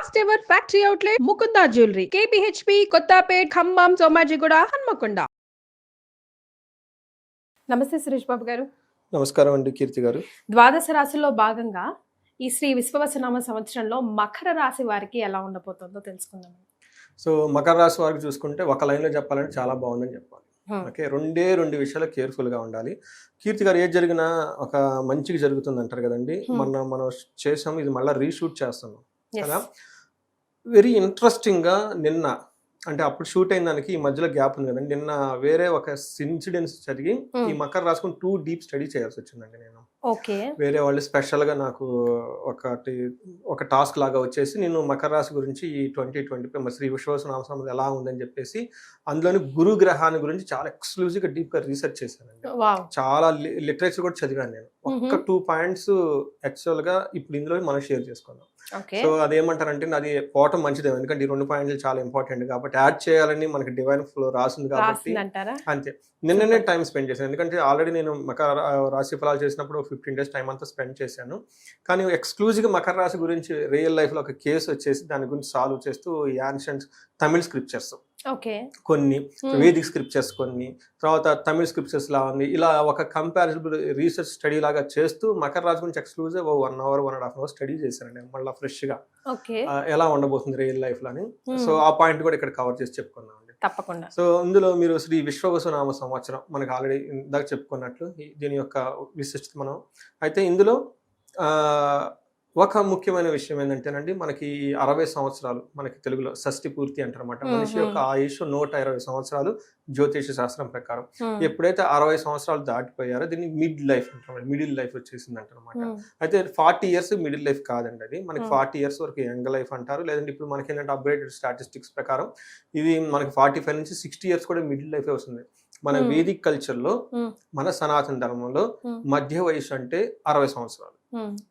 First ever factory outlet Mukunda jewellery KPHB Kothapet Khammam Somajiguda Hanamkonda నమస్తే సురేష్ బాబు గారు. నమస్కారం అండి కీర్తి గారు. ద్వాదశ రాశిలో భాగంగా ఈ శ్రీ విశ్వవసనామ సంవత్సరంలో మకర రాశి వారికి ఎలా ఉండబోతుందో తెలుసుకుందాం. సో మకర రాశి వారికి చూసుకుంటే ఒక లైన్లో చెప్పాలంటే చాలా బాగుందని చెప్పాలి. ఓకే రెండే రెండు విషయాలు కేర్ఫుల్గా ఉండాలి. కీర్తి గారు ఏది జరిగినా ఒక మంచికి జరుగుతుంది అంటారు కదండి. మొన్న మనం చేసాం ఇది మళ్ళీ రీషూట్ చేస్తున్నాం. కదా? వెరీ ఇంట్రెస్టింగ్గా నిన్న అంటే అప్పుడు షూట్ అయిన దానికి ఈ మధ్యలో గ్యాప్ ఉంది కదండి నిన్న వేరే ఒక ఇన్సిడెంట్స్ జరిగి. ఈ మకర రాసుకుని టూ డీప్ స్టడీ చేయాల్సి వచ్చిందండి నేను. ఓకే. వేరే వాళ్ళు స్పెషల్గా నాకు ఒకటి ఒక టాస్క్ లాగా వచ్చేసి నేను మకర రాశి గురించి ఈ ట్వంటీ ట్వంటీ ఫైవ్ శ్రీ విశ్వసనామసం ఎలా ఉందని చెప్పేసి అందులోని గురు గ్రహాన్ని గురించి చాలా ఎక్స్క్లూజివ్గా డీప్గా రీసెర్చ్ చేశానండి. చాలా లిటరేచర్ కూడా చదివాను నేను. ఒక్క టూ పాయింట్స్ యాక్చువల్గా ఇప్పుడు ఇందులో మనం షేర్ చేసుకున్నాం సో అదేమంటారంటే అది పోవటం మంచిదే ఎందుకంటే ఈ రెండు పాయింట్లు చాలా ఇంపార్టెంట్ కాబట్టి యాడ్ చేయాలని మనకి డివైన్ ఫ్లో రాసింది కాబట్టి అంతే. నిన్ననే టైం స్పెండ్ చేశాను. ఎందుకంటే ఆల్రెడీ నేను మకర రాశి ఫలాలు చేసినప్పుడు ఫిఫ్టీన్ డేస్ టైం అంతా స్పెండ్ చేశాను. కానీ ఎక్స్క్లూజివ్గా మకర రాశి గురించి రియల్ లైఫ్లో ఒక కేసు వచ్చేసి దాని గురించి సాల్వ్ చేస్తూ ఈ యాన్షియంట్ తమిళ్ స్క్రిప్చర్స్. ఓకే. కొన్ని. వేదిక్ స్క్రిప్చర్స్ కొన్ని తర్వాత తమిళ్ స్క్రిప్చర్స్ లా ఉంది. ఇలా ఒక కంపారిజబుల్ రీసెర్చ్ స్టడీ లాగా చేస్తూ మకర రాశి గురించి exclusive one hour one and half hour study చేశానండి. మళ్ళీ ఫ్రెష్గా ఓకే. ఎలా ఉండబోతుంది రియల్ లైఫ్లో అని. సో ఆ పాయింట్ కూడా ఇక్కడ కవర్ చేసి చెప్పుకున్నాం తప్పకుండా. సో ఇందులో మీరు శ్రీ విశ్వవసునామ సంవత్సరం మనకు ఆల్రెడీ ఇందాక చెప్పుకున్నట్లు దీని యొక్క విశిష్టత మనం అయితే ఇందులో ఒక ముఖ్యమైన విషయం ఏంటంటేనండి మనకి అరవై సంవత్సరాలు మనకి తెలుగులో షష్ఠి పూర్తి అంటారన్నమాట మ్మ్, మనిషి యొక్క ఆయుష్ నూట ఇరవై సంవత్సరాలు జ్యోతిష శాస్త్రం ప్రకారం. ఎప్పుడైతే అరవై సంవత్సరాలు దాటిపోయారో దీన్ని మిడ్ లైఫ్ అంటారు మిడిల్ లైఫ్ వచ్చేసింది అంటారన్నమాట Hmm. అయితే ఫార్టీ ఇయర్స్ మిడిల్ లైఫ్ కాదండి అది మనకి. ఫార్టీ ఇయర్స్ వరకు యంగ్ లైఫ్ అంటారు లేదంటే ఇప్పుడు మనకి ఏంటంటే అప్గ్రేడెడ్ స్టాటిస్టిక్స్ ప్రకారం ఇది మనకి ఫార్టీ ఫైవ్ నుంచి సిక్స్టీ ఇయర్స్ కూడా మిడిల్ లైఫ్ వస్తుంది మన. వేదిక్ కల్చర్లో Hmm. మన సనాతన ధర్మంలో. మధ్య వయసు అంటే అరవై సంవత్సరాలు.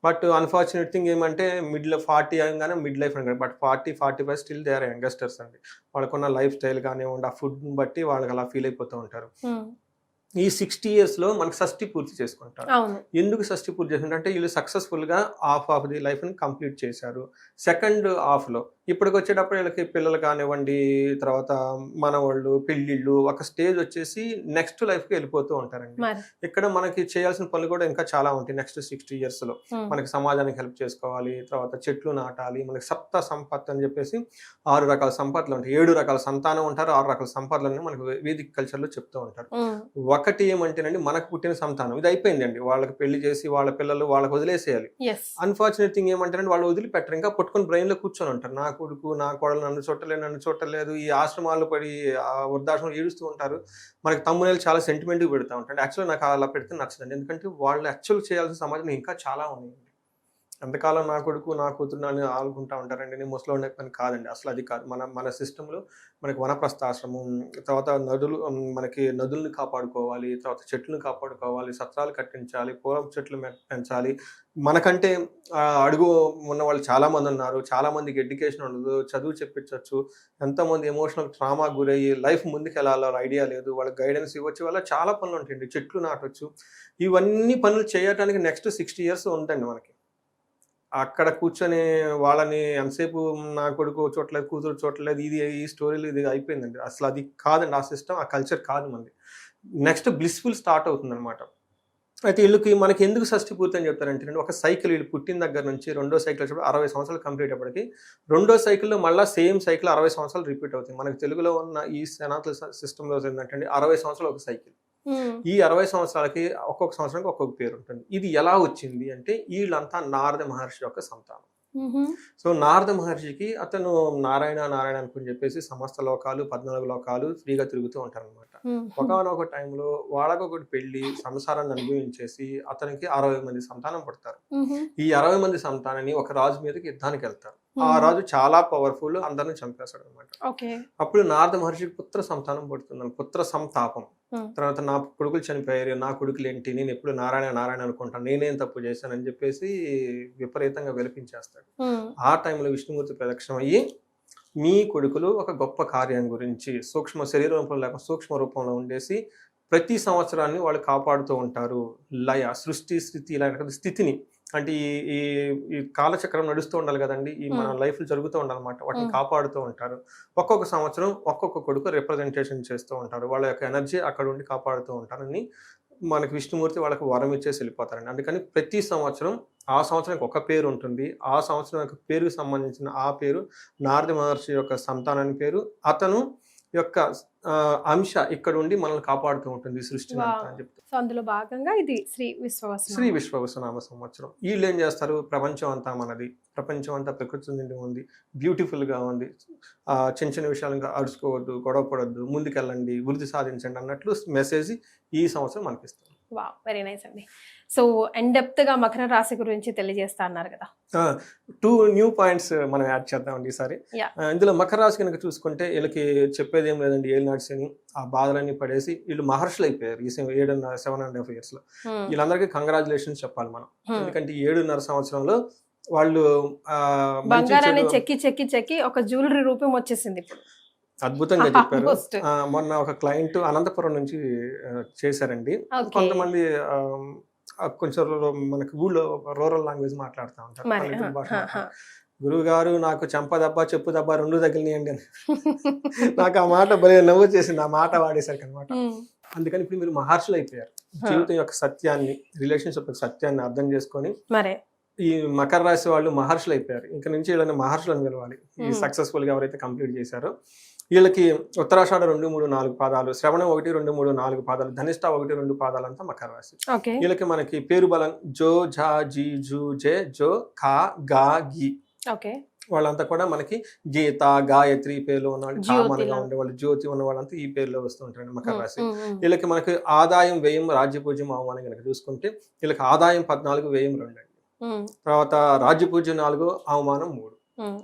బట్ అన్ఫార్చునేట్ థింగ్ ఏమంటే మిడ్ ఫార్టీ అనగానే మిడ్ లైఫ్ అనగానే but forty forty five still they are youngsters అండి. వాళ్ళకున్న లైఫ్ స్టైల్ కానివ్వండి ఆ ఫుడ్ని బట్టి వాళ్ళకి అలా ఫీల్ అయిపోతూ ఉంటారు. Hmm. ఈ సిక్స్టీ ఇయర్స్లో మనకి షష్ఠి పూర్తి చేసుకుంటారు. ఎందుకు షష్ఠి పూర్తి చేసిందంటే అంటే వీళ్ళు సక్సెస్ఫుల్గా హాఫ్ ఆఫ్ ది లైఫ్ని కంప్లీట్ చేశారు. సెకండ్ హాఫ్లో ఇప్పటికి వచ్చేటప్పుడు వీళ్ళకి పిల్లలు కానివ్వండి తర్వాత మనవాళ్ళు పెళ్ళిళ్ళు ఒక స్టేజ్ వచ్చేసి నెక్స్ట్ లైఫ్కి వెళ్ళిపోతూ ఉంటారండి. ఇక్కడ మనకి చేయాల్సిన పనులు కూడా ఇంకా చాలా ఉంటాయి నెక్స్ట్ సిక్స్టీ ఇయర్స్లో. Hmm. మనకి సమాజానికి హెల్ప్ చేసుకోవాలి తర్వాత చెట్లు నాటాలి మనకి సప్త సంపత్ అని చెప్పేసి ఆరు రకాల సంపత్తులు ఉంటాయి. ఏడు రకాల సంతానం ఉంటారు ఆరు రకాల సంపదలని మనకి వేదిక కల్చర్లో చెప్తూ ఉంటారు. ఒకటి ఏమంటేనండి మనకు పుట్టిన సంతానం. ఇది అయిపోయిందండి. వాళ్ళకి పెళ్ళి చేసి వాళ్ళ పిల్లలు వాళ్ళకి వదిలేసేయాలి. అన్ఫార్చునేట్ థింగ్ ఏమంటారంటే వాళ్ళు వదిలిపెట్టరు. ఇంకా పట్టుకొని బ్రెయిన్లో కూర్చొని ఉంటారు. నా కొడుకు నా కోడలు నన్ను చుట్టలేదు నన్ను చుట్టలేదు ఈ ఆశ్రమాల్లో పడి ఆ వృద్ధాశ్రమం ఏడుస్తూ ఉంటారు. మనకి తమ్ముళ్ళు చాలా సెంటిమెంట్ పెడతా ఉంటారు యాక్చువల్గా నాకు అలా పెడితే నచ్చదండి. ఎందుకంటే వాళ్ళు యాక్చువల్ చేయాల్సిన సమాజం ఇంకా చాలా ఉన్నాయి. ఎంతకాలం నా కొడుకు నా కూతురు నన్ను ఆలుకుంటా ఉంటారండి. నేను ముసలో ఉండే పని కాదండి. అసలు అది కాదు. మన మన సిస్టంలో మనకి వనప్రస్థాశ్రమం తర్వాత నదులు మనకి నదులను కాపాడుకోవాలి తర్వాత చెట్లను కాపాడుకోవాలి సత్రాలు కట్టించాలి పూల చెట్లు పెంచాలి. మనకంటే అడుగు ఉన్న వాళ్ళు చాలామంది ఉన్నారు. చాలామందికి ఎడ్యుకేషన్ ఉండదు. చదువు చెప్పించవచ్చు ఎంతోమంది ఎమోషనల్ ట్రామా గురయ్యి లైఫ్ ముందుకు వెళ్ళాలో ఐడియా లేదు. వాళ్ళకి గైడెన్స్ ఇవ్వచ్చు. వాళ్ళ చాలా పనులు ఉంటాయండి. చెట్లు నాటొచ్చు. ఇవన్నీ పనులు చేయడానికి నెక్స్ట్ సిక్స్టీ ఇయర్స్ ఉంటాయండి మనకి. అక్కడ కూర్చొని వాళ్ళని ఎంతసేపు నా కొడుకు చూడలేదు కూతురు చూడలేదు ఇది ఈ స్టోరీలు ఇది అయిపోయిందండి. అసలు అది కాదండి ఆ సిస్టమ్ ఆ కల్చర్ కాదు మనది. నెక్స్ట్ బ్లిస్ఫుల్ స్టార్ట్ అవుతుంది అనమాట అయితే వీళ్ళకి మనకి ఎందుకు షష్టి పూర్తి అని చెప్తారంటే ఒక సైకిల్ వీళ్ళు పుట్టిన దగ్గర నుంచి రెండో సైకిల్ వచ్చేప్పుడు అరవై సంవత్సరాలు కంప్లీట్ అయ్యేప్పటికి రెండో సైకిల్లో మళ్ళీ సేమ్ సైకిల్ అరవై సంవత్సరాలు రిపీట్ అవుతుంది. మనకి తెలుగులో ఉన్న ఈ సనాతన సిస్టంలో ఏంటంటే అరవై సంవత్సరాలు ఒక సైకిల్. ఈ అరవై సంవత్సరాలకి ఒక్కొక్క సంవత్సరానికి ఒక్కొక్క పేరు ఉంటుంది ఇది ఎలా వచ్చింది అంటే వీళ్ళంతా నారద మహర్షి యొక్క సంతానం. సో నారద మహర్షికి అతను నారాయణ నారాయణ అనుకుని చెప్పేసి సమస్త లోకాలు పద్నాలుగు లోకాలు ఫ్రీగా తిరుగుతూ ఉంటారు అనమాట Hmm. ఒకనొక టైంలో వాళ్ళకొకటి పెళ్ళి సంసారాన్ని అనుభవించేసి అతనికి అరవై మంది సంతానం పుడతారు. ఈ అరవై మంది సంతానాన్ని ఒక రాజు మీదకి యుద్ధానికి వెళ్తారు ఆ. రాజు చాలా పవర్ఫుల్ అందరిని చంపేస్తాడు అనమాట. అప్పుడు నారద మహర్షికి పుత్ర సంతానం పుడుతుంది పుత్ర సంతాపం. తర్వాత నా కొడుకులు చనిపోయారు నా కొడుకులు ఏంటి నేను ఎప్పుడు నారాయణ నారాయణ అనుకుంటాను నేనేం తప్పు చేశానని చెప్పేసి విపరీతంగా వెలిపించేస్తాడు. ఆ. టైంలో విష్ణుమూర్తి ప్రదక్షిణం అయ్యి మీ కొడుకులు ఒక గొప్ప కార్యం గురించి సూక్ష్మ శరీర రూపంలో లేక సూక్ష్మ రూపంలో ఉండేసి ప్రతి సంవత్సరాన్ని వాళ్ళు కాపాడుతూ ఉంటారు. లయ సృష్టి స్థితి ఇలాంటి స్థితిని. అంటే ఈ ఈ ఈ కాలచక్రం నడుస్తూ ఉండాలి కదండి. ఈ మన Hmm. లైఫ్ జరుగుతూ ఉండాలన్నమాట వాటిని. కాపాడుతూ ఉంటారు. ఒక్కొక్క సంవత్సరం ఒక్కొక్క కొడుకు రిప్రజెంటేషన్ చేస్తూ ఉంటారు. వాళ్ళ యొక్క ఎనర్జీ అక్కడ ఉండి కాపాడుతూ ఉంటారని మనకి విష్ణుమూర్తి వాళ్ళకి వరం ఇచ్చేసి వెళ్ళిపోతారండి. అందుకని ప్రతి సంవత్సరం ఆ సంవత్సరానికి ఒక పేరు ఉంటుంది. ఆ సంవత్సరం యొక్క పేరుకి సంబంధించిన ఆ పేరు నారద మహర్షి యొక్క సంతానాన్ని పేరు. అతను యొక్క అంశ ఇక్కడ ఉండి మనల్ని కాపాడుతూ ఉంటుంది సృష్టిని అంతా అని చెప్తారు సో అందులో భాగంగా ఇది శ్రీ విశ్వవసన. శ్రీ విశ్వవసనామ సంవత్సరం. వీళ్ళు ఏం చేస్తారు? ప్రపంచం అంతా మనది. ప్రపంచం అంతా ప్రకృతి నిండి ఉంది. బ్యూటిఫుల్గా ఉంది. ఆ చిన్న చిన్న విషయాలు అరుచుకోవద్దు గొడవ పడొద్దు ముందుకెళ్ళండి వృద్ధి సాధించండి అన్నట్లు మెసేజ్ ఈ సంవత్సరం మనకి ఇస్తారు వా వెరీ నైస్ అండి. సో గా మకర రాశి గురించి తెలియజేస్తా అన్నారు కదా. టూ న్యూ పాయింట్స్ మనం యాడ్ చేద్దామండి ఈసారి ఇందులో మకర రాశి కనుక చూసుకుంటే వీళ్ళకి చెప్పేది ఏం లేదండి ఏళ్ళు నడిచని ఆ బాధలన్నీ పడేసి వీళ్ళు మహర్షులు అయిపోయారు. ఈ ఏడున్నర సెవెన్ అండ్ హాఫ్ ఇయర్స్లో. Hmm. వీళ్ళందరికీ కంగ్రాచులేషన్స్ చెప్పాలి మనం. Hmm. ఎందుకంటే ఏడున్నర సంవత్సరంలో వాళ్ళు బంగారాన్ని చెక్కి చెక్కి చెక్కి ఒక జ్యువెలరీ రూపం వచ్చేసింది అద్భుతంగా చెప్పారు. మొన్న ఒక క్లయింట్ అనంతపురం నుంచి చేశారండి. కొంతమంది కొంచెం మనకి ఊళ్ళో రూరల్ లాంగ్వేజ్ మాట్లాడుతూ ఉంటారు భాష. గురువు గారు నాకు చెంప దెబ్బ చెప్పు దెబ్బ రెండు తగిలినాయండి అని. నాకు ఆ మాట భలే నవ్వు చేసింది ఆ మాట వాడేసరికి అనమాట. అందుకని ఇప్పుడు మీరు మహర్షులు అయిపోయారు. జీవితం యొక్క సత్యాన్ని రిలేషన్షిప్ యొక్క సత్యాన్ని అర్థం చేసుకొని మరే. ఈ మకర రాశి వాళ్ళు మహర్షులు అయిపోయారు. ఇంకా నుంచి వీళ్ళని మహర్షులను పిలవాలి. ఈ. సక్సెస్ఫుల్గా ఎవరైతే కంప్లీట్ చేశారో వీళ్ళకి ఉత్తరాషాఢ రెండు మూడు నాలుగు పాదాలు శ్రవణం ఒకటి రెండు మూడు నాలుగు పాదాలు ధనిష్ట ఒకటి రెండు పాదాలు అంతా మకర రాశి వీళ్ళకి మనకి పేరు బలం జో ఝా జీ జూ జే జో ఖా గా గి ఓకే వాళ్ళంతా కూడా మనకి గీత గాయత్రి పేర్లు ఉన్న వాళ్ళు జ్యోతిలా. కామన్గా ఉండే వాళ్ళు జ్యోతి ఉన్న వాళ్ళంతా ఈ పేర్లో వస్తూ ఉంటారు మకర. రాశి. వీళ్ళకి మనకి ఆదాయం వ్యయం రాజ్య పూజ్యం అవమానం కనుక చూసుకుంటే వీళ్ళకి ఆదాయం పద్నాలుగు వ్యయం రెండు అండి. తర్వాత రాజ్య పూజ్యం నాలుగు అవమానం మూడు.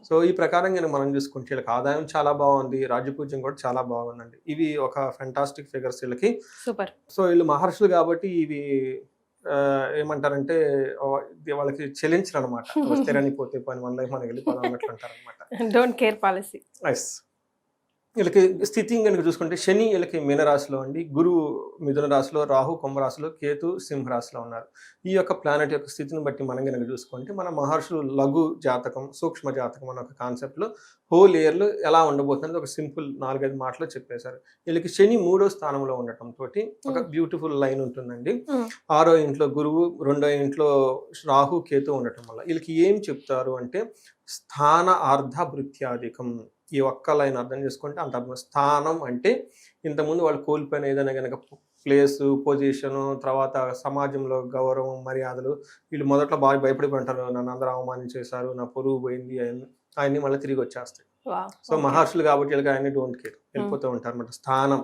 సో ఈ ప్రకారం కనుక మనం చూసుకుంటే వీళ్ళకి ఆదాయం చాలా బాగుంది రాజ్య పూజ్యం కూడా చాలా బాగుందండి. ఇవి ఒక ఫెంటాస్టిక్ ఫిగర్స్ వీళ్ళకి. సూపర్. సో వీళ్ళు మహర్షులు కాబట్టి ఇవి ఏమంటారంటే వాళ్ళకి చెల్లించరు అనమాట వస్తేరని పోతే పని మన లైఫ్ మనకి వెళ్ళిపోదాం అన్నట్లు అంటారు అనమాట డోంట్ కేర్ పాలసీ నైస్ వీళ్ళకి స్థితి కనుక చూసుకుంటే శని వీళ్ళకి మీనరాశిలో అండి. గురువు మిథున రాశిలో రాహు కుంభరాశిలో కేతు సింహరాశిలో ఉన్నారు. ఈ యొక్క ప్లానెట్ యొక్క స్థితిని బట్టి మనం కనుక చూసుకుంటే మన మహర్షులు లఘు జాతకం సూక్ష్మ జాతకం అనే ఒక కాన్సెప్ట్లో హోల్ ఇయర్లో ఎలా ఉండబోతుంది ఒక సింపుల్ నాలుగైదు మాటలు చెప్పేశారు. వీళ్ళకి శని మూడో స్థానంలో ఉండటం తోటి ఒక. బ్యూటిఫుల్ లైన్ ఉంటుందండి. ఆరో ఇంట్లో గురువు రెండో ఇంట్లో రాహు కేతు ఉండటం వల్ల వీళ్ళకి ఏం చెప్తారు అంటే స్థాన అర్ధ భృత్యాధికం ఈ ఒక్క లైన్ అర్థం చేసుకుంటే అంత అర్థం స్థానం అంటే ఇంతకుముందు వాళ్ళు కోల్పోయిన ఏదైనా కనుక ప్లేస్ పొజిషన్ తర్వాత సమాజంలో గౌరవం మర్యాదలు వీళ్ళు మొదట్లో బాగా భయపడిపోయి ఉంటారు నన్ను అందరూ అవమానించేశారు నా పొరుగు పోయింది అవన్నీ మళ్ళీ తిరిగి వచ్చేస్తాయి. సో మహర్షులు కాబట్టి వీళ్ళకి ఆయన డోంట్ కేర్. వెళ్ళిపోతూ ఉంటారు అనమాట స్థానం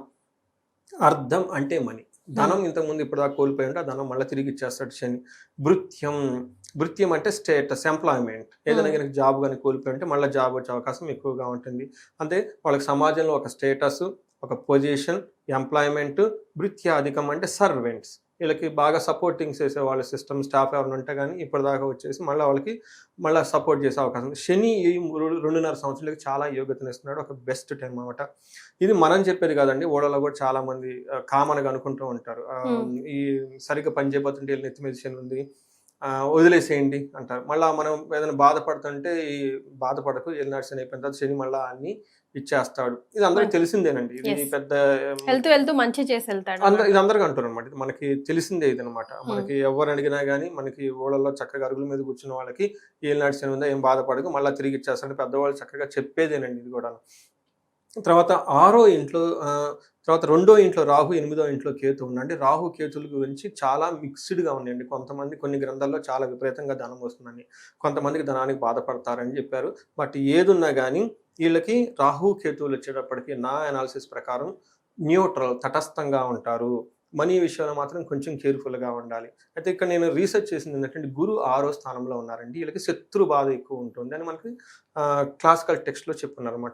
అర్థం అంటే మనీ. ధనం ఇంతకుముందు ఇప్పుడు దాకా కోల్పోయి ఉంటే ఆ ధనం మళ్ళీ తిరిగి ఇచ్చేస్తాడు శని. భృత్యం భృత్యం అంటే స్టేటస్ ఎంప్లాయ్మెంట్. ఏదైనా. కనుక జాబ్ కానీ కోల్పోయి ఉంటే మళ్ళీ జాబ్ వచ్చే అవకాశం ఎక్కువగా ఉంటుంది. అంటే వాళ్ళకి సమాజంలో ఒక స్టేటస్ ఒక పొజిషన్ ఎంప్లాయ్మెంట్ భృత్యాధికం అంటే సర్వెంట్స్. వీళ్ళకి బాగా సపోర్టింగ్ చేసే వాళ్ళ సిస్టమ్ స్టాఫ్ ఎవరైనా ఉంటే కానీ ఇప్పటిదాకా వచ్చేసి మళ్ళీ వాళ్ళకి మళ్ళీ సపోర్ట్ చేసే అవకాశం. శని రెండున్నర సంవత్సరాలకి చాలా యోగ్యతను ఇస్తున్నాడు. ఒక బెస్ట్ టైం అన్నమాట. ఇది మనం చెప్పేది కాదండి. ఓడలో కూడా చాలా మంది కామన్గా అనుకుంటూ ఉంటారు. ఈ సరిగ్గా పని చేయబోతుంటే వీళ్ళ నెత్తి మీద శని ఉంది. వదిలేసేయండి అంటారు. మళ్ళీ మనం ఏదైనా బాధపడుతుంటే ఈ బాధపడకు శని అయిపోయిన తర్వాత శని మళ్ళీ అన్ని ఇచ్చేస్తాడు. ఇది అందరికి తెలిసిందేనండి. ఇది. పెద్ద వెళ్తూ వెళ్తూ మంచి చేసి వెళ్తాడు ఇది అందరికీ అంటారు అనమాట ఇది మనకి తెలిసిందే ఇది అనమాట మనకి ఎవరు అడిగినా కానీ మనకి ఊళ్ళల్లో చక్కగా అరుగుల మీద కూర్చున్న వాళ్ళకి ఏం నడిచిన ఉందా ఏం బాధపడకు మళ్ళీ తిరిగి ఇచ్చేస్తాడు. పెద్దవాళ్ళు చక్కగా చెప్పేదేనండి ఇది కూడా తర్వాత ఆరో ఇంట్లో తర్వాత రెండో ఇంట్లో రాహు ఎనిమిదో ఇంట్లో కేతు ఉండండి రాహు కేతుల గురించి చాలా మిక్స్డ్గా ఉన్నాయండి కొంతమంది కొన్ని గ్రంథాల్లో చాలా విపరీతంగా ధనం వస్తుందని కొంతమందికి ధనానికి బాధపడతారని చెప్పారు. బట్ ఏదున్నా కానీ వీళ్ళకి రాహు కేతువులు వచ్చేటప్పటికి నా అనాలిసిస్ ప్రకారం న్యూట్రల్ తటస్థంగా ఉంటారు. మనీ విషయంలో మాత్రం కొంచెం కేర్ఫుల్గా ఉండాలి. అయితే ఇక్కడ నేను రీసెర్చ్ చేసింది ఏంటంటే గురు ఆరో స్థానంలో ఉన్నారండి. వీళ్ళకి శత్రు బాధ ఎక్కువ ఉంటుంది అని మనకి క్లాసికల్ టెక్స్ట్లో చెప్పున్నారు అనమాట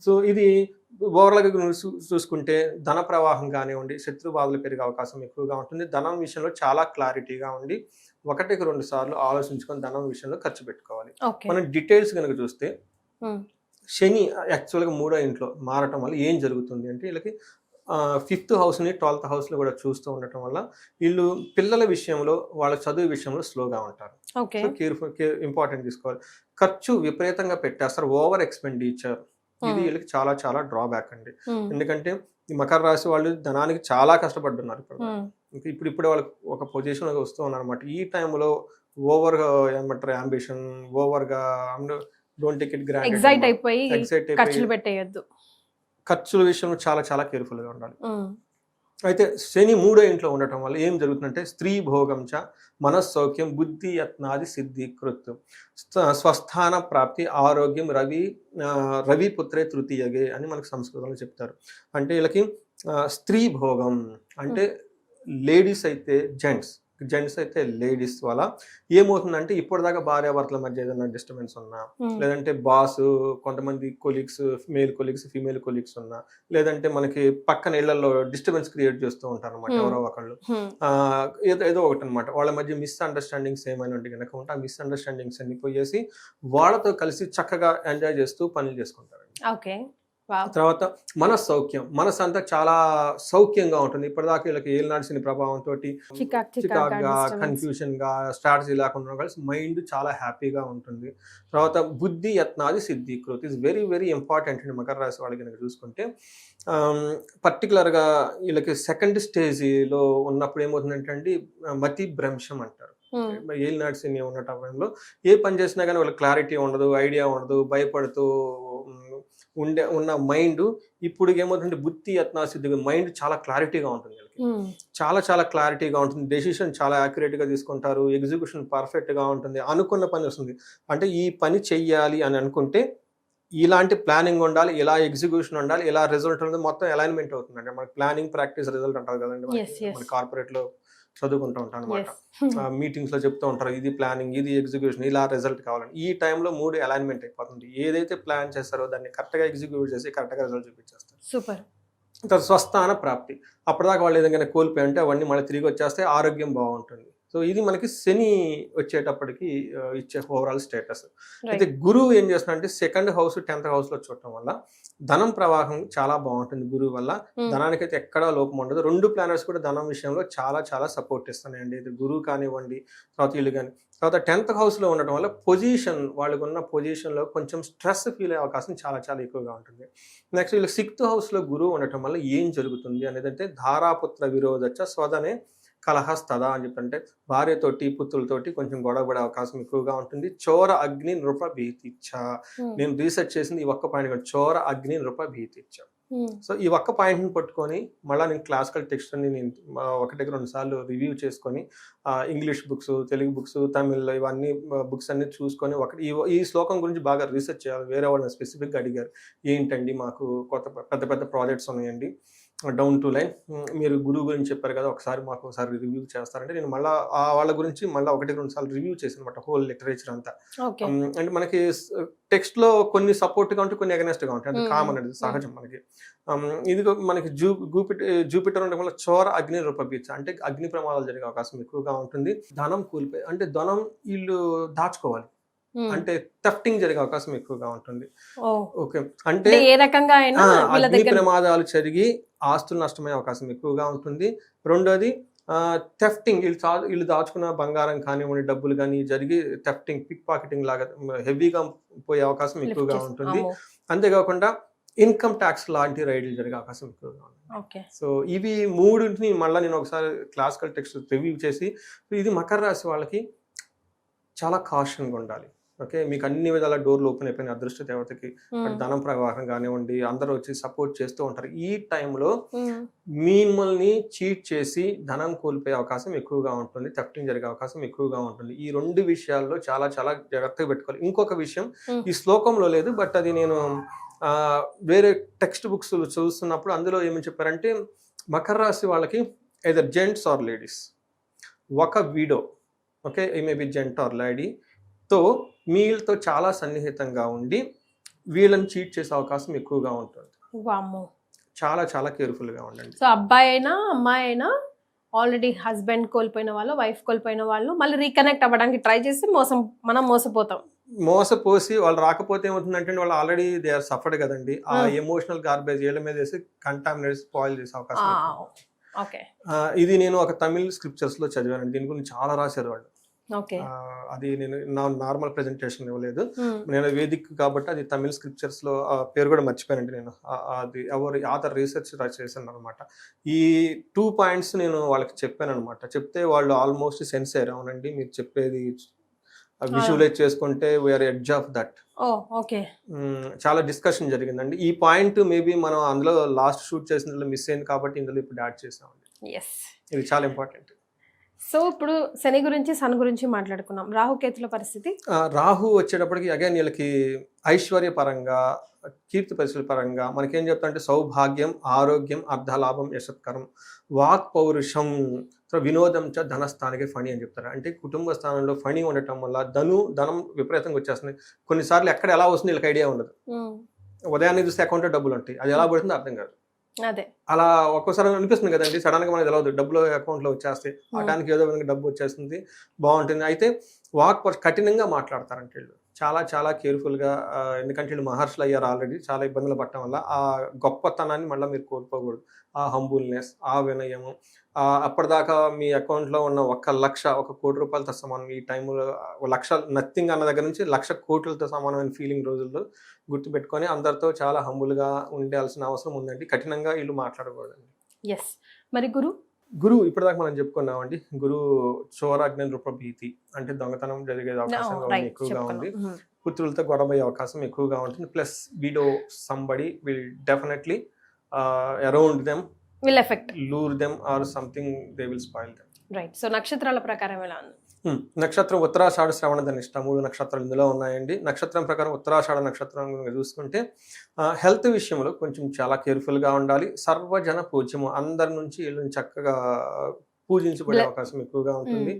సో ఇది ఓవరాల్గా చూ- చూసుకుంటే ధన ప్రవాహం కానివ్వండి శత్రు బాధలు పెరిగే అవకాశం ఎక్కువగా ఉంటుంది. ధనం విషయంలో చాలా క్లారిటీగా ఉండి ఒకటికి రెండు సార్లు ఆలోచించుకొని ధనం విషయంలో ఖర్చు పెట్టుకోవాలి. మనం డీటెయిల్స్ కనుక చూస్తే. శని యాక్చువల్గా మూడో ఇంట్లో మారటం వల్ల ఏం జరుగుతుంది అంటే వీళ్ళకి ఫిఫ్త్ హౌస్ని ట్వెల్త్ హౌస్లో కూడా చూస్తూ ఉండటం వల్ల వీళ్ళు పిల్లల విషయంలో వాళ్ళ చదువు విషయంలో స్లోగా ఉంటారు. కేర్ఫుల్ ఇంపార్టెంట్ తీసుకోవాలి. ఖర్చు విపరీతంగా పెట్టేస్తారు. ఓవర్ ఎక్స్పెండిచర్ ఇది. వీళ్ళకి చాలా చాలా డ్రాబ్యాక్ అండి. ఎందుకంటే ఈ మకర రాశి వాళ్ళు ధనానికి చాలా కష్టపడుతున్నారు ఇప్పుడు. ఇంకా ఇప్పుడు ఇప్పుడు వాళ్ళకి ఒక పొజిషన్ వస్తూ ఉన్నారు అనమాట ఈ టైంలో ఓవర్ ఏమంటారు అంబిషన్ ఓవర్గా don't take it grand excite అయిపోయి ఖర్చులు పెట్టేయద్దు. ఖర్చుల విషయంలో చాలా చాలా కేర్ఫుల్గా ఉండాలి. అయితే శని మూడో ఇంట్లో ఉండటం వల్ల ఏం జరుగుతుందంటే స్త్రీ భోగం చ మనస్సౌఖ్యం బుద్ధి యత్నాది సిద్ధి కృత్ స్వ- స్వస్థాన ప్రాప్తి ఆరోగ్యం రవి రవి పుత్రే తృతీయగే అని మనకు సంస్కృతంలో చెప్తారు. అంటే వీళ్ళకి స్త్రీ భోగం అంటే లేడీస్ అయితే జెంట్స్ జెంట్స్ అయితే లేడీస్ వల్ల ఏమవుతుందంటే ఇప్పటిదాకా భార్యాభర్తల మధ్య ఏదైనా డిస్టర్బెన్స్ ఉన్నా లేదంటే బాస్ కొంతమంది colleagues male colleagues female colleagues ఉన్నా లేదంటే మనకి పక్కన ఇళ్ళలో డిస్టర్బెన్స్ క్రియేట్ చేస్తూ ఉంటారు అనమాట. ఎవరో ఒకళ్ళు. ఏదో ఏదో ఒకటి అనమాట వాళ్ళ మధ్య మిస్ అండర్స్టాండింగ్స్ ఏమైనా ఉంటే కనుక ఉంటే ఆ మిస్ అండర్స్టాండింగ్స్ అన్ని పోయేసి వాళ్ళతో కలిసి చక్కగా ఎంజాయ్ చేస్తూ పనులు చేసుకుంటారు ఓకే. తర్వాత మన సౌఖ్యం మనసు అంతా చాలా సౌఖ్యంగా ఉంటుంది. ఇప్పటిదాకా వీళ్ళకి ఏలినాడిసిన ప్రభావంతో చికాక్ చికాక్గా చికాక్ కన్ఫ్యూషన్గా స్ట్రాటజీ లేకుండా కలిసి మైండ్ చాలా హ్యాపీగా ఉంటుంది. తర్వాత బుద్ధి యత్నాది సిద్ధీకృతి ఇస్ వెరీ వెరీ ఇంపార్టెంట్ అండి మకర రాశి వాళ్ళకి కనుక చూసుకుంటే. పర్టికులర్గా వీళ్ళకి సెకండ్ స్టేజ్లో ఉన్నప్పుడు ఏమవుతుందంటే అండి మతి భ్రంశం అంటారు. ఏల్ నాట్స్ ఉన్న టైంలో ఏ పని చేసినా కానీ వాళ్ళకి క్లారిటీ ఉండదు ఐడియా ఉండదు భయపడుతూ ఉండే ఉన్న మైండ్ ఇప్పుడు ఏమవుతుందంటే బుద్ధి యత్నా సిద్ధిగా మైండ్ చాలా క్లారిటీగా ఉంటుంది వీళ్ళకి. చాలా చాలా క్లారిటీగా ఉంటుంది. డెసిషన్ చాలా accurate గా తీసుకుంటారు. ఎగ్జిక్యూషన్గా ఉంటుంది. అనుకున్న పని వస్తుంది. అంటే ఈ పని చెయ్యాలి అని అనుకుంటే ఇలాంటి ప్లానింగ్ ఉండాలి ఇలా ఎగ్జిక్యూషన్ ఉండాలి ఇలా రిజల్ట్ ఉంటుంది మొత్తం అలైన్మెంట్ అవుతుంది అంటే మనకి ప్లానింగ్ ప్రాక్టీస్ రిజల్ట్ అంటారు కదండి. మన కార్పొరేట్లో. చదువుకుంటూ ఉంటాం అనమాట మీటింగ్స్లో చెప్తూ ఉంటారు ఇది ప్లానింగ్ ఇది ఎగ్జిక్యూషన్ ఇలా రిజల్ట్ కావాలని. ఈ టైంలో మూడు అలైన్మెంట్ అయిపోతుంది. ఏదైతే ప్లాన్ చేస్తారో దాన్ని కరెక్ట్గా ఎగ్జిక్యూట్ చేసి కరెక్ట్గా రిజల్ట్ చూపించేస్తారు. సూపర్ తర్వాత స్వస్థాన ప్రాప్తి. అప్పటిదాకా వాళ్ళు ఏదైనా కోల్పోయి ఉంటే అవన్నీ మళ్ళీ తిరిగి వచ్చేస్తే ఆరోగ్యం బాగుంటుంది. సో ఇది మనకి శని వచ్చేటప్పటికి ఇచ్చే ఓవరాల్ స్టేటస్ అయితే గురువు ఏం చేస్తున్నాడంటే సెకండ్ హౌస్ టెన్త్ హౌస్లో చూడటం వల్ల ధనం ప్రవాహం చాలా బాగుంటుంది గురువు వల్ల. ధనానికైతే ఎక్కడా లోపం ఉండదు. రెండు ప్లానెట్స్ కూడా ధనం విషయంలో చాలా చాలా సపోర్ట్ ఇస్తున్నాయండి. ఇది గురువు కానివ్వండి తర్వాత వీళ్ళు కానీ తర్వాత టెన్త్ హౌస్లో ఉండటం వల్ల పొజిషన్ వాళ్ళకు ఉన్న పొజిషన్లో కొంచెం స్ట్రెస్ ఫీల్ అయ్యే అవకాశం చాలా చాలా ఎక్కువగా ఉంటుంది. నెక్స్ట్ వీళ్ళు సిక్స్త్ హౌస్లో గురువు ఉండటం వల్ల ఏం జరుగుతుంది అనేది అంటే ధారాపుత్ర విరోధచ్చ స్వదనే కలహస్తదా అని చెప్పంటే భార్యతోటి పుత్రులతోటి కొంచెం గొడవ పడే అవకాశం ఎక్కువగా ఉంటుంది. చోర అగ్ని నృప భీతిచ్చ. నేను రీసెర్చ్ చేసింది ఈ ఒక్క పాయింట్ చోర అగ్ని నృప భీతిచ్చ. సో ఈ ఒక్క పాయింట్ని పట్టుకొని మళ్ళీ నేను క్లాసికల్ టెక్స్ట్ అని నేను ఒకటికి రెండు సార్లు రివ్యూ చేసుకొని English books Telugu books Tamil ఇవన్నీ బుక్స్ అన్ని చూసుకొని ఒకటి ఈ ఈ శ్లోకం గురించి బాగా రీసెర్చ్ చేయాలి. వేరే వాళ్ళని స్పెసిఫిక్గా అడిగారు. ఏంటండి మాకు కొత్త పెద్ద పెద్ద ప్రాజెక్ట్స్ ఉన్నాయండి. డౌన్ టు లైన్ మీరు గురువు గురించి చెప్పారు కదా ఒకసారి మాకు ఒకసారి రివ్యూ చేస్తారంటే నేను మళ్ళీ ఆ వాళ్ళ గురించి మళ్ళీ ఒకటి రెండు సార్లు రివ్యూ చేశాను అనమాట హోల్ లిటరేచర్ అంతా. అంటే మనకి టెక్స్ట్లో కొన్ని సపోర్ట్గా ఉంటాయి కొన్ని అగనెస్ట్గా ఉంటాయి అది Mm. కామన్ అది సహజం మనకి. ఇది మనకి జూ జూపిటర్ జూపిటర్ ఉండడం వల్ల చోర అగ్ని రూపబీచ అంటే అగ్ని ప్రమాదాలు జరిగే అవకాశం ఎక్కువగా ఉంటుంది. ధనం కూలిపోయి అంటే ధనం వీళ్ళు దాచుకోవాలి. అంటే థెఫ్టింగ్ జరిగే అవకాశం ఎక్కువగా ఉంటుంది. ఓకే. అంటే ఏ రకంగా అగ్ని ప్రమాదాలు జరిగి ఆస్తులు నష్టమయ్యే అవకాశం ఎక్కువగా ఉంటుంది. రెండోది థెఫ్టింగ్ వీళ్ళు దా- వీళ్ళు దాచుకున్న బంగారం కానివ్వండి డబ్బులు కానీ జరిగి థెఫ్టింగ్ పిక్ పాకెటింగ్ లాగా హెవీగా పోయే అవకాశం ఎక్కువగా ఉంటుంది. అంతేకాకుండా ఇన్కమ్ ట్యాక్స్ లాంటి రైడ్లు జరిగే అవకాశం ఎక్కువగా ఉంది ఓకే. సో ఇవి మూడింటిని మళ్ళీ నేను ఒకసారి క్లాసికల్ టెక్స్ట్ రివ్యూ చేసి ఇది మకర రాశి వాళ్ళకి చాలా కాషన్గా ఉండాలి. ఓకే? మీకు అన్ని విధాల డోర్లు ఓపెన్ అయిపోయిన అదృష్ట దేవతకి. ధనం ప్రవాహం కానివ్వండి అందరూ వచ్చి సపోర్ట్ చేస్తూ ఉంటారు. ఈ టైంలో. మిమ్మల్ని చీట్ చేసి ధనం కోల్పోయే అవకాశం ఎక్కువగా ఉంటుంది. థెఫ్టింగ్ జరిగే అవకాశం ఎక్కువగా ఉంటుంది. ఈ రెండు విషయాల్లో చాలా చాలా జాగ్రత్తగా పెట్టుకోవాలి. ఇంకొక విషయం. ఈ శ్లోకంలో లేదు బట్ అది నేను వేరే టెక్స్ట్ బుక్స్ చూస్తున్నప్పుడు అందులో ఏమని చెప్పారంటే మకర రాశి వాళ్ళకి ఎదర్ జెంట్స్ ఆర్ లేడీస్ ఒక వీడో ఓకే? ఈ maybe gent or lady తో మీళ్ళతో చాలా సన్నిహితంగా ఉండి వీళ్ళని చీట్ చేసే అవకాశం ఎక్కువగా ఉంటుంది. వామ్మో. చాలా చాలా కేర్ఫుల్గా ఉండండి. సో అబ్బాయి అయినా అమ్మాయి అయినా ఆల్రెడీ హస్బెండ్ కోల్పోయిన వాళ్ళు వైఫ్ కోల్పోయిన వాళ్ళు మళ్ళీ రీకనెక్ట్ అవ్వడానికి ట్రై చేసి మోసం మనం మోసపోతాం. మోసపోసి వాళ్ళు రాకపోతే ఏమవుతుందంటే వాళ్ళు ఆల్రెడీ దే ఆర్ సఫర్డ్ కదండి. ఆ. ఎమోషనల్ గార్బేజ్ వీళ్ళ మీద వేసి కంటామినేట్ స్పాయిల్ చేసే అవకాశం. ఓకే. ఇది నేను ఒక తమిళ్ స్క్రిప్చర్స్లో చదివానండి దీని గురించి చాలా రాశారు వాళ్ళు. అది నేను నా నార్మల్ ప్రెజెంటేషన్ ఇవ్వలేదు. నేను వేదిక్ కాబట్టి అది తమిళ్ స్క్రిప్చర్స్లో ఆ పేరు కూడా మర్చిపోయానండి నేను. అది ఎవరు ఆధార్ రీసెర్చ్ చేశాను అనమాట ఈ టూ పాయింట్స్ నేను వాళ్ళకి చెప్పాను అనమాట చెప్తే వాళ్ళు ఆల్మోస్ట్ సెన్స్ అయ్యారు. అవునండి మీరు చెప్పేది విజువలైజ్ చేసుకుంటే we're edge of that okay. చాలా డిస్కషన్ జరిగిందండి. ఈ పాయింట్ మేబీ మనం అందులో లాస్ట్ షూట్ చేసిన మిస్ అయింది కాబట్టి ఇందులో ఇప్పుడు యాడ్ చేసామండి. ఇది చాలా ఇంపార్టెంట్. సో ఇప్పుడు శని గురించి సన్ గురించి మాట్లాడుకున్నాం. రాహుకేతుల పరిస్థితి? రాహు వచ్చేటప్పటికి అగైన్ వీళ్ళకి ఐశ్వర్య పరంగా కీర్తి పరిస్థితుల పరంగా మనకేం చెప్తారంటే సౌభాగ్యం ఆరోగ్యం అర్ధలాభం యశత్కరం వాక్ పౌరుషం వినోదం చ ధనస్థానికే ఫణి అని చెప్తారు. అంటే కుటుంబ స్థానంలో ఫణి ఉండటం వల్ల ధను ధనం విపరీతంగా వచ్చేస్తుంది. కొన్నిసార్లు ఎక్కడ ఎలా వస్తుంది వీళ్ళకి ఐడియా ఉండదు. ఉదయాన్నే చూస్తే అకౌంట్లో డబ్బులు ఉంటాయి. అది ఎలా పడుతుందో అర్థం కాదు. అదే. అలా ఒక్కోసారి అనిపిస్తుంది కదండి సడన్గా మనకి తెలవదు డబ్బులు అకౌంట్లో వచ్చేస్తాయి ఆ Hmm. టైంకి ఏదో విధంగా డబ్బు వచ్చేస్తుంది బాగుంటుంది. అయితే వాక్ కఠినంగా మాట్లాడతారంటే వీళ్ళు. చాలా చాలా కేర్ఫుల్గా ఎందుకంటే వీళ్ళు మహర్షులు అయ్యారు ఆల్రెడీ చాలా ఇబ్బందులు పడటం వల్ల ఆ గొప్పతనాన్ని మళ్ళీ మీరు కోల్పోకూడదు. ఆ హంబుల్నెస్ ఆ వినయము అప్పటిదాకా మీ అకౌంట్లో ఉన్న ఒక లక్ష ఒక కోటి రూపాయలతో సమానం. ఈ టైంలో లక్ష నథింగ్ అన్న దగ్గర నుంచి లక్ష కోట్లతో సమానమైన ఫీలింగ్ రోజుల్లో గుర్తుపెట్టుకొని అందరితో చాలా హంబుల్గా ఉండాల్సిన అవసరం ఉందండి. కఠినంగా వీళ్ళు మాట్లాడకూడదండి. ఎస్ మరి గురు గురువు ఇప్పటిదాకా మనం చెప్పుకున్నామండి గురువు చోరాజ్ఞ రూప భీతి అంటే దొంగతనం జరిగే అవకాశం ఎక్కువగా ఉంది. చెప్పుకున్నాం పుత్రులతో గొడవ అయ్యే అవకాశం ఎక్కువగా ఉంటుంది. Plus widow somebody will definitely around them will affect lure them or something they will spoil them right so నక్షత్రాల ప్రకారం ఎలా ఉంది? నక్షత్రం ఉత్తరాషాఢ శ్రవణ ధనిష్ట మూడు నక్షత్రాలు ఇందులో ఉన్నాయండి. నక్షత్రం ప్రకారం ఉత్తరాషాఢ నక్షత్రం చూసుకుంటే హెల్త్ విషయంలో కొంచెం చాలా కేర్ఫుల్గా ఉండాలి. సర్వజన పూజ్యము అందరి నుంచి వీళ్ళని చక్కగా పూజించబడే అవకాశం ఎక్కువగా ఉంటుంది.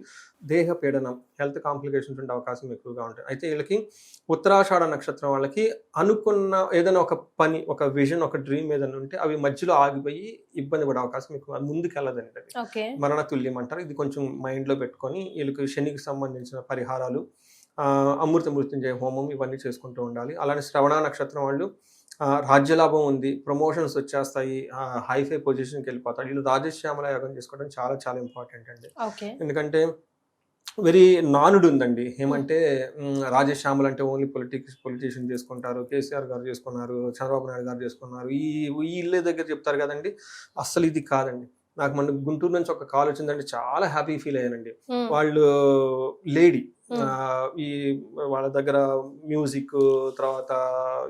దేహ పీడనం హెల్త్ కాంప్లికేషన్స్ ఉండే అవకాశం ఎక్కువగా ఉంటుంది అయితే వీళ్ళకి ఉత్తరాషాఢ నక్షత్రం వాళ్ళకి అనుకున్న ఏదైనా ఒక పని ఒక విజన్ ఒక డ్రీమ్ ఏదైనా ఉంటే అవి మధ్యలో ఆగిపోయి ఇబ్బంది పడే అవకాశం ఎక్కువ. ముందుకు వెళ్ళదండి అది. ఓకే. మరణ తుల్యం అంటారు. ఇది కొంచెం మైండ్లో పెట్టుకొని వీళ్ళకి శనికి సంబంధించిన పరిహారాలు ఆ, అమృత మృత్యుంజయ హోమం ఇవన్నీ చేసుకుంటూ ఉండాలి. అలానే శ్రవణ నక్షత్రం వాళ్ళు రాజ్యలాభం ఉంది ప్రమోషన్స్ వచ్చేస్తాయి హైఫై పొజిషన్కి వెళ్ళిపోతారు వీళ్ళు రాజశ్యామల యాగం చేసుకోవడం చాలా చాలా ఇంపార్టెంట్ అండి. ఎందుకంటే వెరీ నానుడు ఉందండి. ఏమంటే రాజశ్యామలు అంటే ఓన్లీ పొలిటిక్స్ పొలిటీషియన్ చేసుకుంటారు కేసీఆర్ గారు చేసుకున్నారు చంద్రబాబు నాయుడు గారు చేసుకున్నారు. ఈ ఇల్లే దగ్గర చెప్తారు కదండి అస్సలు ఇది కాదండి. నాకు మన గుంటూరు నుంచి ఒక కాల్ వచ్చిందండి చాలా హ్యాపీ ఫీల్ అయ్యానండి. వాళ్ళు లేడీ. ఈ వాళ్ళ దగ్గర మ్యూజిక్ తర్వాత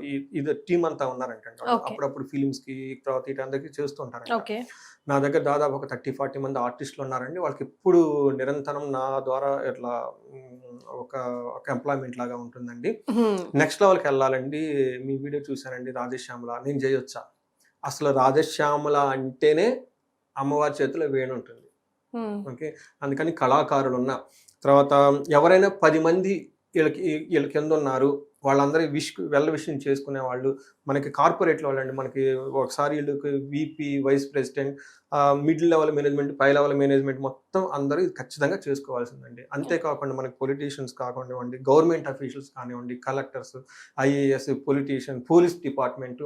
ఈ ఇది టీం అంతా ఉన్నారంట. అప్పుడప్పుడు ఫిలిమ్స్కి తర్వాత ఇటందరికి చేస్తుంటారంట. ఓకే. నా దగ్గర దాదాపు ఒక థర్టీ ఫార్టీ మంది ఆర్టిస్టులు ఉన్నారండి. వాళ్ళకి ఎప్పుడు నిరంతరం నా ద్వారా ఇట్లా ఒక ఒక ఎంప్లాయ్మెంట్ లాగా ఉంటుందండి. నెక్స్ట్ లెవెల్కి వెళ్ళాలండి. మీ వీడియో చూశానండి రాధేశ్యామల నేను చేయొచ్చా? అసలు రాధేశ్యామల అంటేనే అమ్మవారి చేతిలో వేణు ఉంటుంది ఓకే? అందుకని కళాకారులు ఉన్న తర్వాత ఎవరైనా పది మంది వీళ్ళకి వీళ్ళ కింద ఉన్నారు వాళ్ళందరూ విష్ వెళ్ళ విషయం చేసుకునే వాళ్ళు మనకి కార్పొరేట్లో వాళ్ళండి మనకి ఒకసారి వీళ్ళకి VP vice president middle level management పై లెవెల్ మేనేజ్మెంట్ మొత్తం అందరూ ఖచ్చితంగా చేసుకోవాల్సిందండి. అంతేకాకుండా మనకి పొలిటీషియన్స్ కానివ్వండి గవర్నమెంట్ అఫీషియల్స్ కానివ్వండి collectors IAS politician police department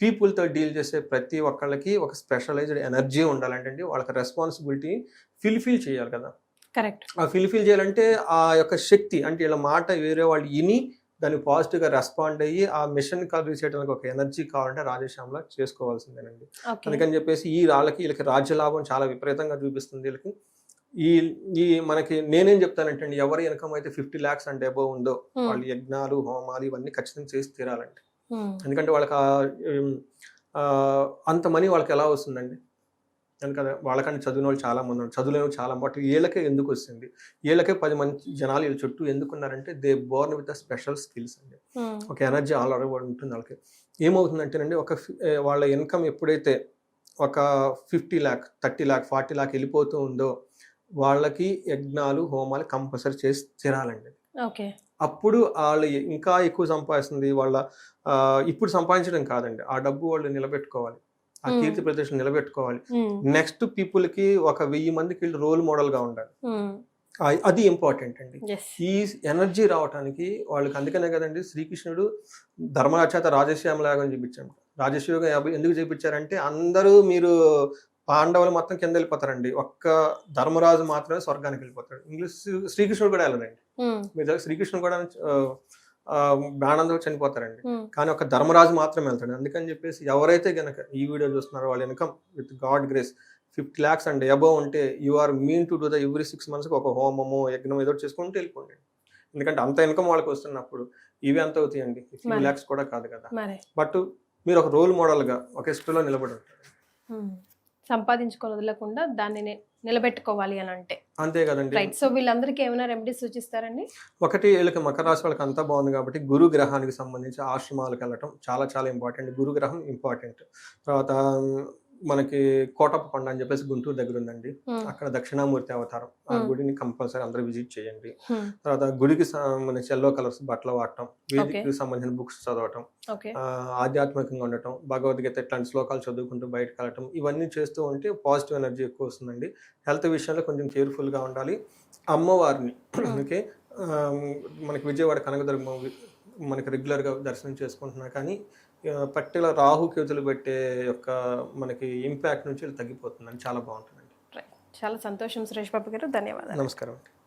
పీపుల్తో deal చేసే ప్రతి ఒక్కళ్ళకి ఒక స్పెషలైజ్డ్ ఎనర్జీ ఉండాలంటే వాళ్ళకి రెస్పాన్సిబిలిటీ ఫిల్ఫిల్ చేయాలి కదా. కరెక్ట్. ఆ ఫిల్ఫిల్ చేయాలంటే ఆ యొక్క శక్తి అంటే ఇలా మాట వేరే వాళ్ళు విని దాన్ని పాజిటివ్గా రెస్పాండ్ అయ్యి ఆ మిషన్ కంప్లీట్ చేయడానికి ఒక ఎనర్జీ కావాలంటే రాజేశ్యామలా చేసుకోవాల్సిందేనండి. అందుకని చెప్పేసి ఈ వాళ్ళకి వీళ్ళకి రాజ్య లాభం చాలా విపరీతంగా చూపిస్తుంది వీళ్ళకి. ఈ ఈ మనకి నేనేం చెప్తానంటే అండి ఎవరి ఇన్కమ్ అయితే ఫిఫ్టీ ల్యాక్స్ అంటే అబోవ్ ఉందో వాళ్ళు యజ్ఞాలు హోమాలు ఇవన్నీ ఖచ్చితంగా చేసి తీరాలండి. ఎందుకంటే వాళ్ళకి అంత మనీ వాళ్ళకి ఎలా వస్తుందండి? ఎందుకంటే వాళ్ళకంటే చదివిన వాళ్ళు చాలా మంది ఉన్నారు. చదువులేని చాలా బట్ వీళ్ళకే ఎందుకు వస్తుంది? వీళ్ళకే పది మంది జనాలు వీళ్ళ చుట్టూ ఎందుకున్నారంటే they born with the special skills అండి. ఒక ఎనర్జీ ఆల్రెడీ ఉంటుంది వాళ్ళకి. ఏమవుతుందంటేనండి ఒక ఫి- ఏ, వాళ్ళ ఇన్కమ్ ఎప్పుడైతే ఒక fifty lakh thirty lakh forty lakh వెళ్ళిపోతూ ఉందో వాళ్ళకి యజ్ఞాలు హోమాలు కంపల్సరీ చేసి తీరాలండి. ఓకే. అప్పుడు వాళ్ళు ఇంకా ఎక్కువ సంపాదిస్తుంది వాళ్ళ ఇప్పుడు సంపాదించడం కాదండి. ఆ డబ్బు వాళ్ళు నిలబెట్టుకోవాలి. ఆ. కీర్తి ప్రదర్శన నిలబెట్టుకోవాలి. నెక్స్ట్ పీపుల్కి ఒక వెయ్యి మందికి వీళ్ళు రోల్ మోడల్గా ఉండాలి అది ఇంపార్టెంట్ అండి. ఈ ఎనర్జీ రావడానికి వాళ్ళకి అందుకనే కదండి శ్రీకృష్ణుడు ధర్మరాచేత రాజశ్యామలాగం చూపించాడు. రాజశ్యామం యాభై- ఎందుకు చూపించారంటే అందరూ మీరు పాండవులు మొత్తం కింద వెళ్ళిపోతారండి. ఒక్క ధర్మరాజు మాత్రమే స్వర్గానికి వెళ్ళిపోతాడు. ఇంగ్లీష్ శ్రీకృష్ణుడు కూడా వెళ్ళరండి మీరు శ్రీకృష్ణుడు కూడా బాణంతో చనిపోతారండి. కానీ ఒక ధర్మరాజు మాత్రమే వెళ్తాడు. అందుకని చెప్పేసి ఎవరైతే గనక ఈ వీడియో చూస్తున్నారో వాళ్ళ income with God grace fifty lakhs and above ఉంటే you are mean to do the every six మంత్స్కి ఒక హోమము యజ్ఞం ఏదో చేసుకుంటూ వెళ్ళిపోండి. ఎందుకంటే అంత ఇన్కమ్ వాళ్ళకి వస్తున్నప్పుడు ఇవి ఎంత అవుతాయండి? ఫిఫ్టీ. ల్యాక్స్ కూడా కాదు కదా. బట్ మీరు ఒక రోల్ మోడల్గా ఒక స్టూలో నిలబడి ఉంటారు. సంపాదించుకొని వదలకుండా దాన్ని నిలబెట్టుకోవాలి అని అంటే. అంతే కదండి. రైట్ సో వీళ్ళందరికీ ఏమైనా రెమెడీస్ సూచిస్తారండి? ఒకటి వీళ్ళకి మకర రాశి వాళ్ళకి అంతా బాగుంది కాబట్టి గురు గ్రహానికి సంబంధించి ఆశ్రమాలకు వెళ్ళటం చాలా చాలా ఇంపార్టెంట్ గురు గ్రహం ఇంపార్టెంట్ తర్వాత మనకి కోటప్ప కొండ అని చెప్పేసి గుంటూరు దగ్గర ఉందండి. అక్కడ దక్షిణామూర్తి అవతారం. ఆ. గుడిని కంపల్సరీ అందరూ విజిట్ చేయండి. తర్వాత గుడికి సంబంధించి ఎల్లో కలర్స్ బట్టలు వాడటం వేదికకి సంబంధించిన బుక్స్ చదవటం ఆధ్యాత్మికంగా ఉండటం భగవద్గీత ఇట్లాంటి శ్లోకాలు చదువుకుంటూ బయటకు వెళ్ళటం ఇవన్నీ చేస్తూ ఉంటే పాజిటివ్ ఎనర్జీ ఎక్కువ వస్తుందండి. హెల్త్ విషయంలో కొంచెం కేర్ఫుల్గా ఉండాలి. అమ్మవారిని ఓకే మనకి విజయవాడ కనకదుర్గమ్మ వి- మనకి రెగ్యులర్గా దర్శనం చేసుకుంటున్నా కానీ పర్టికులర్ రాహు కేతులు పెట్టే యొక్క మనకి ఇంపాక్ట్ నుంచి తగ్గిపోతుందండి చాలా బాగుంటుందండి. చాలా సంతోషం సురేష్ బాబు గారు. ధన్యవాదాలు. నమస్కారం అండి.